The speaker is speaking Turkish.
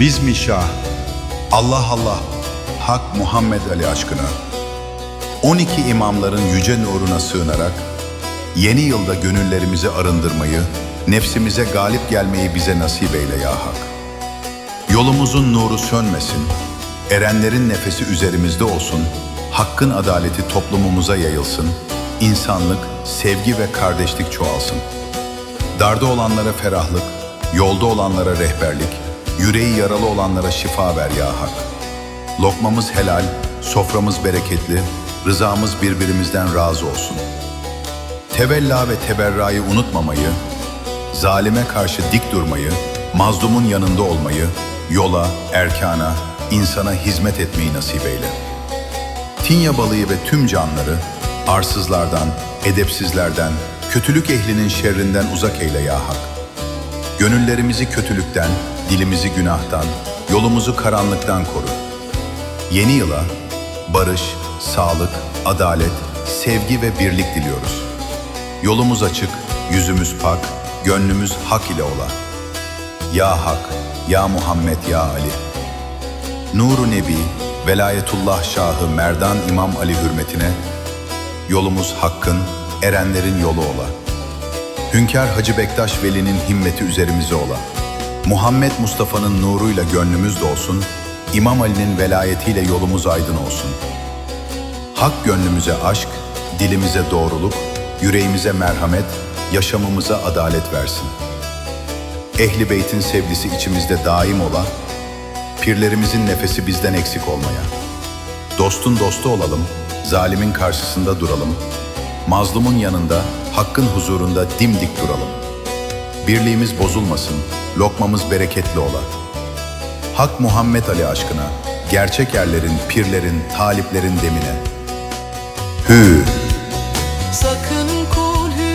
Bizmişah, Allah Allah, Hak Muhammed Ali aşkına, 12 imamların yüce nuruna sığınarak, yeni yılda gönüllerimizi arındırmayı, nefsimize galip gelmeyi bize nasip eyle ya Hak. Yolumuzun nuru sönmesin, erenlerin nefesi üzerimizde olsun, hakkın adaleti toplumumuza yayılsın, insanlık, sevgi ve kardeşlik çoğalsın. Darda olanlara ferahlık, yolda olanlara rehberlik, yüreği yaralı olanlara şifa ver ya Hak. Lokmamız helal, soframız bereketli, rızamız birbirimizden razı olsun. Tevella ve teberrayı unutmamayı, zalime karşı dik durmayı, mazlumun yanında olmayı, yola, erkana, insana hizmet etmeyi nasip eyle. Tinya balığı ve tüm canları arsızlardan, edepsizlerden, kötülük ehlinin şerrinden uzak eyle ya Hak. Gönüllerimizi kötülükten, dilimizi günahtan, yolumuzu karanlıktan koru. Yeni yıla barış, sağlık, adalet, sevgi ve birlik diliyoruz. Yolumuz açık, yüzümüz pak, gönlümüz hak ile ola. Ya Hak, Ya Muhammed, Ya Ali. Nuru Nebi, Velayetullah Şahı Merdan İmam Ali hürmetine, yolumuz hakkın, erenlerin yolu ola. Hünkâr Hacı Bektaş Veli'nin himmeti üzerimize ola. Muhammed Mustafa'nın nuruyla gönlümüz dolsun, İmam Ali'nin velayetiyle yolumuz aydın olsun. Hak gönlümüze aşk, dilimize doğruluk, yüreğimize merhamet, yaşamımıza adalet versin. Ehli beytin sevgisi içimizde daim ola, pirlerimizin nefesi bizden eksik olmaya. Dostun dostu olalım, zalimin karşısında duralım, mazlumun yanında, hakkın huzurunda dimdik duralım. Birliğimiz bozulmasın, lokmamız bereketli ola. Hak Muhammed Ali aşkına, gerçek erlerin, pirlerin, taliplerin demine. Hü! Sakın kul hü